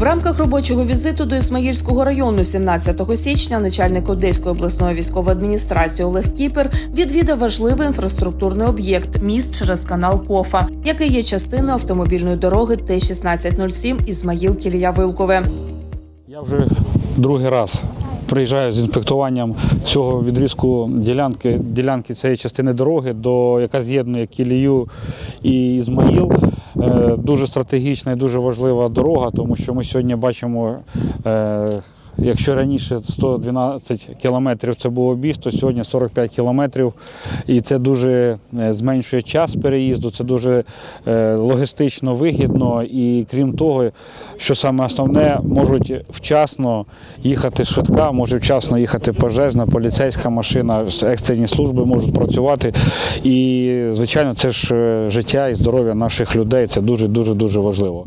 В рамках робочого візиту до Ісмаїльського району 17 січня начальник Одеської обласної військової адміністрації Олег Кіпер відвідав важливий інфраструктурний об'єкт міст через канал Кофа, який є частиною автомобільної дороги Т-1607 Ізмаїл Кілія Вилкове. Я вже другий раз приїжджаю з інспектуванням цього відрізку ділянки, ділянки цієї частини дороги, до, яка з'єднує Кілію і Ізмаїл. Е, Дуже стратегічна і дуже важлива дорога, тому що ми сьогодні бачимо. Якщо раніше 112 кілометрів це був об'їзд, то сьогодні 45 кілометрів. І це дуже е, зменшує час переїзду, це дуже е, логістично вигідно. І крім того, що саме основне, можуть вчасно їхати швидка, може вчасно їхати пожежна, поліцейська машина, екстрені служби можуть працювати. І, звичайно, це ж е, життя і здоров'я наших людей. Це дуже дуже дуже важливо.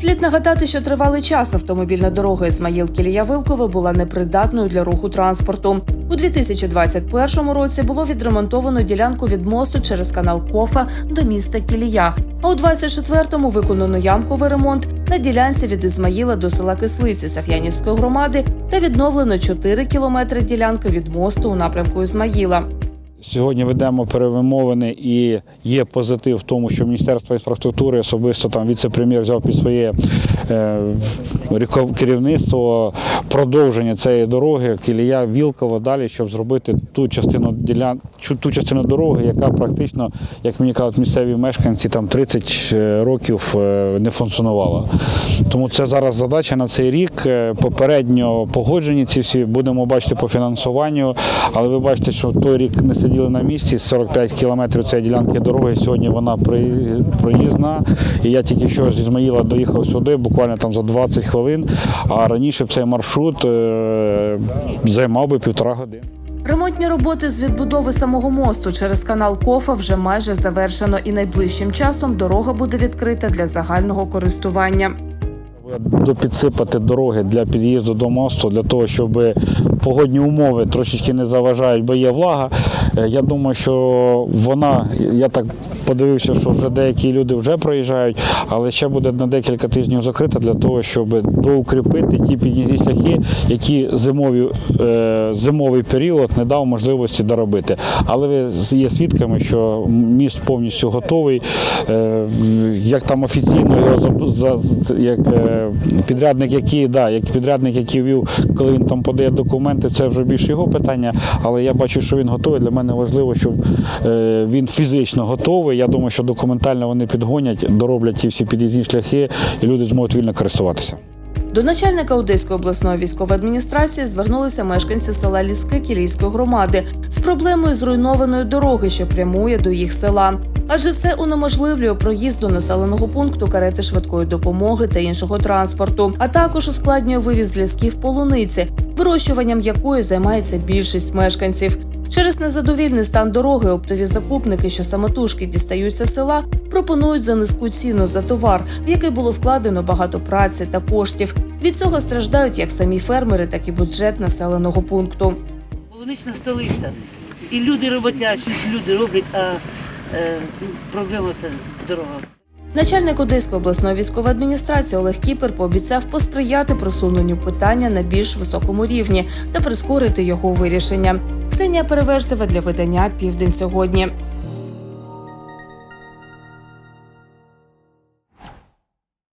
Слід нагадати, що тривалий час автомобільна дорога Ісмаїл Кілія Вилкове була непридатною для руху транспорту. У 2021 році було відремонтовано ділянку від мосту через канал Кофа до міста Кілія. А у 24-му виконано ямковий ремонт на ділянці від Ізмаїла до села Кислиці Саф'янівської громади та відновлено 4 кілометри ділянки від мосту у напрямку Ізмаїла. Сьогодні ведемо перемовини і є позитив в тому, що Міністерство інфраструктури особисто там віце-прем'єр взяв під своє е, керівництво продовження цієї дороги Кілія Вілково далі, щоб зробити ту частину ділян, ту частину дороги, яка практично, як мені кажуть, місцеві мешканці там 30 років е, не функціонувала. Тому це зараз задача на цей рік. Е, Попередньо погоджені ці всі будемо бачити по фінансуванню, але ви бачите, що той рік не сиділи на місці. 45 кілометрів цієї ділянки дороги. Сьогодні вона при- проїзна. І я тільки що з Ізмаїла доїхав сюди, буквально там за 20 хвилин. А раніше б цей маршрут е, займав би півтора години. Ремонтні роботи з відбудови самого мосту через канал Кофа вже майже завершено, і найближчим часом дорога буде відкрита для загального користування. Допідсипати дороги для під'їзду до мосту, для того, щоб погодні умови трошечки не заважають, бо є влага. Е, Я думаю, що вона, я так подивився, що вже деякі люди вже проїжджають, але ще буде на декілька тижнів закрита для того, щоб доукріпити ті під'їзні шляхи, які зимові, е, зимовий період не дав можливості доробити. Але ви є свідками, що міст повністю готовий. Е, Як там офіційно його за, як е, підрядник, який да, як підрядник, який вів, коли він там подає документи, це вже більше його питання. Але я бачу, що він готовий. Для мене важливо, щоб він фізично готовий. Я думаю, що документально вони підгонять, дороблять ті всі під'їзні шляхи, і люди зможуть вільно користуватися. До начальника Одеської обласної військової адміністрації звернулися мешканці села Ліски Кілійської громади з проблемою зруйнованої дороги, що прямує до їх села. Адже це унеможливлює проїзд до населеного пункту карети швидкої допомоги та іншого транспорту, а також ускладнює вивіз з лісків полуниці, вирощуванням якої займається більшість мешканців. Через незадовільний стан дороги оптові закупники, що самотужки дістаються села, пропонують за низьку ціну за товар, в який було вкладено багато праці та коштів. Від цього страждають як самі фермери, так і бюджет населеного пункту. Полунична столиця. І люди роботящі, люди роблять, а е, проблема це дорога. Начальник Одеської обласної військової адміністрації Олег Кіпер пообіцяв посприяти просуненню питання на більш високому рівні та прискорити його вирішення. Ксенія Переверсева для видання Південь сьогодні.